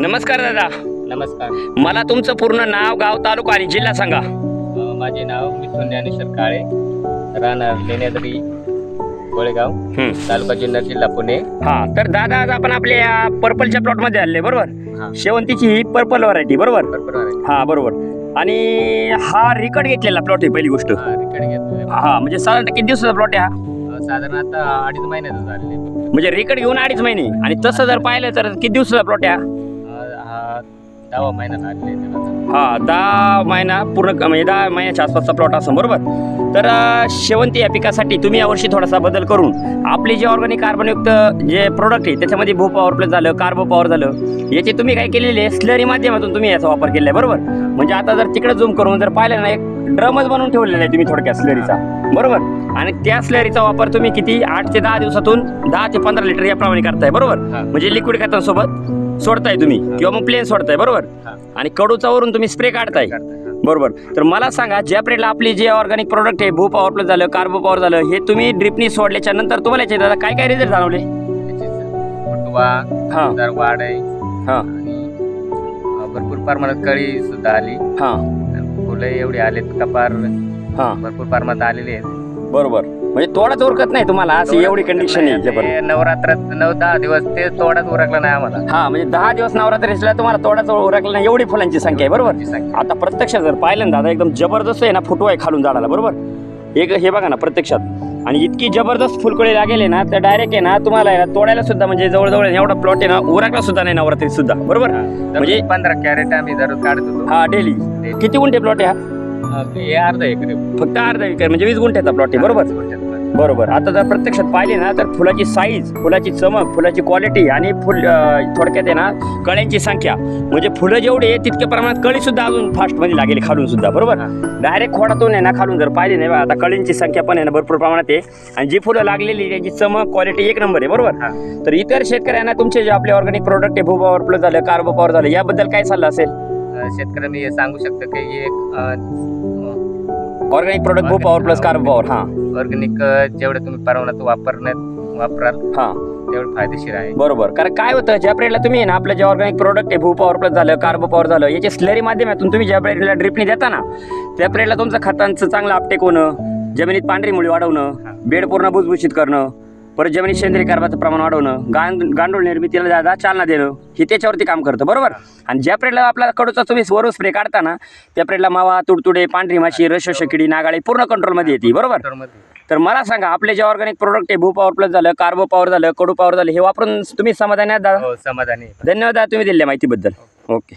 नमस्कार दादा. नमस्कार. मला तुमचं पूर्ण नाव गाव तालुका आणि जिल्हा सांगा. अ, माझे नाव मिथुन ज्ञानेश्वर काळे राहणार लेण्याद्री गोळेगाव हं. तालुका जुन्नर जिल्हा पुणे. हा तर दादा आज आपण आपल्या पर्पलच्या प्लॉटमध्ये आले बरोबर शेवंतीची ही पर्पल व्हरायटी बरोबर? बरोबर आहे हा बरोबर. आणि हा रिकट घेतलेला प्लॉट आहे पहिली गोष्ट. हा रिकड हा म्हणजे साधारण किती दिवसाचा प्लॉट आहे हा? अ, साधारण आता अडीच महिन्याचं झालेले. म्हणजे रिकट घेऊन अडीच महिने. आणि तसं जर पाहिलं तर किती दिवसाचा प्लॉट आहे हा? अ, हा महिना त्याला हा दहा महिना पूर्ण म्हणजे दहा महिन्याच्या आसपासचा प्लॉट असं बरोबर? तर अं, शेवंती या पिकासाठी तुम्ही यावर्षी थोडासा बदल करून आपले जे ऑर्गॅनिक कार्बनयुक्त जे प्रोडक्ट आहे त्याच्यामध्ये भू पॉवर प्लस झालं कार्बो पॉवर झालं याचे तुम्ही काय केलेले स्लरी माध्यमातून तुम्ही याचा वापर केलेला आहे बरोबर? म्हणजे आता जर तिकडे झूम करून जर पाहिलं ना एक ड्रमच बनवून ठेवलेला आहे तुम्ही थोडक्यात स्लरीचा बरोबर? आणि त्या स्लरीचा वापर तुम्ही किती? आठ ते दहा दिवसातून दहा ते पंधरा लिटर याप्रमाणे करताय बरोबर. म्हणजे लिक्विड खतांसोबत सोडताय तुम्ही किंवा मग प्लेन सोडताय बरोबर. आणि कडूचा वरून तुम्ही स्प्रे काढताय. बरोबर? तर मला सांगा ज्या प्रेडला आपली जे ऑर्गॅनिक प्रोडक्ट आहे भू पॉवर प्लस झालं कार्बो पॉवर झालं हे तुम्ही ड्रिपनी सोडल्याच्या नंतर तुम्हाला याचे दादा काय काय रिझल्ट जाणवले हा. वाढ आहे. हा. भरपूर प्रमाणात कळी सुद्धा आली. हा. फुलं एवढी आलेत कपार हा. भरपूर प्रमाणात आलेले आहेत. बरोबर. म्हणजे तोडाच उरकत नाही तुम्हाला अशी एवढी कंडिशन आहे जबर ते नवरात्रात नऊ दहा दिवस ते तोडाच उरकला नाही आम्हाला. हा म्हणजे दहा दिवस नवरात्रीला तुम्हाला तोडाच उरकला नाही एवढी फुलांची संख्या आहे बरोबर? संख्या. आता प्रत्यक्षात जर पाहिलं ना दादा एकदम जबरदस्त आहे ना फुटवा आहे खालून झाडाला बरोबर? एक हे बघा ना प्रत्यक्षात. आणि इतकी जबरदस्त फुलकळी लागेले ना तर डायरेक्ट आहे ना तुम्हाला आहे ना तोडायला सुद्धा म्हणजे जवळजवळ एवढा प्लॉट आहे ना उरकला सुद्धा नाही नवरात्रीत सुद्धा बरोबर? म्हणजे म्हणजे पंधरा कॅरेट आम्ही दररोज काढत होतो. हा डेली किती गुंठे प्लॉट आहे हा? हे अर्धा एकर आहे. फक्त अर्धा एकर म्हणजे वीस गुंठ्याचा प्लॉट आहे बरोबर? बरोबर. आता जर प्रत्यक्षात पाहिले ना तर फुलाची साईज फुलाची चमक फुलाची क्वालिटी आणि फुल अं, थोडक्यात आहे ना कळ्यांची संख्या. म्हणजे फुलं जेवढी आहे तितक्या प्रमाणात कळी सुद्धा अजून फास्टमध्ये लागेल खालून सुद्धा बरोबर? डायरेक्ट खोडातून आहे ना खालून जर पाहिले नाही बा, आता कळींची संख्या पण आहे ना भरपूर प्रमाणात आहे. आणि जी फुलं लागलेली आहे, त्यांची चमक क्वालिटी एक नंबर आहे बरोबर? तर इतर शेतकऱ्यांना तुमचे जे आपले ऑर्गॅनिक प्रोडक्ट आहे भूपावर प्लस झालं कार्बो पॉवर झालं याबद्दल काय सल्ला असेल? शेतकऱ्यांना मी हे सांगू शकतो की हे organic product Bhu power plus carbo power हा. ऑर्गॅनिक जेवढं तुम्ही प्रमाणात वापरण्यात वापराल हा. तेवढं फायदेशीर आहे. बरोबर. कारण काय होतं ज्या प्रेडला तुम्ही ना आपलं जे ऑर्गॅनिक प्रोडक्ट आहे भू पॉवर प्लस झालं कार्बो पॉवर झालं याचे स्लरी माध्यमातून तुम्ही ज्या प्रेडला ड्रिपनी देता ना त्या प्रेडला तुमचं खतांचं चांगलं आपटेक होणं जमिनीत पांढरी मुळी वाढवणं बेड पूर्ण भुसभुशीत करणं परत जमिनीत सेंद्रिय कार्बाचं प्रमाण वाढवणं गांड गांडूळ निर्मितीला जादा चालना देणं हे त्याच्यावरती काम करतं. बरोबर? आणि ज्या प्रेडला आपला कडूचा तुम्ही वरून स्प्रे काढता ना त्या प्रेडला मावा तुडतुडे पांढरी माशी रशकिडी नागाळी पूर्ण कंट्रोलमध्ये येते. बरोबर? तर मला सांगा आपले जे ऑर्गॅनिक प्रोडक्ट आहे भू पॉवर प्लस झालं कार्बो पॉवर झालं कडू पॉवर झालं हे वापरून तुम्ही समाधानी आहात दादा? हो समाधानी. धन्यवाद तुम्ही दिलेल्या माहितीबद्दल. ओके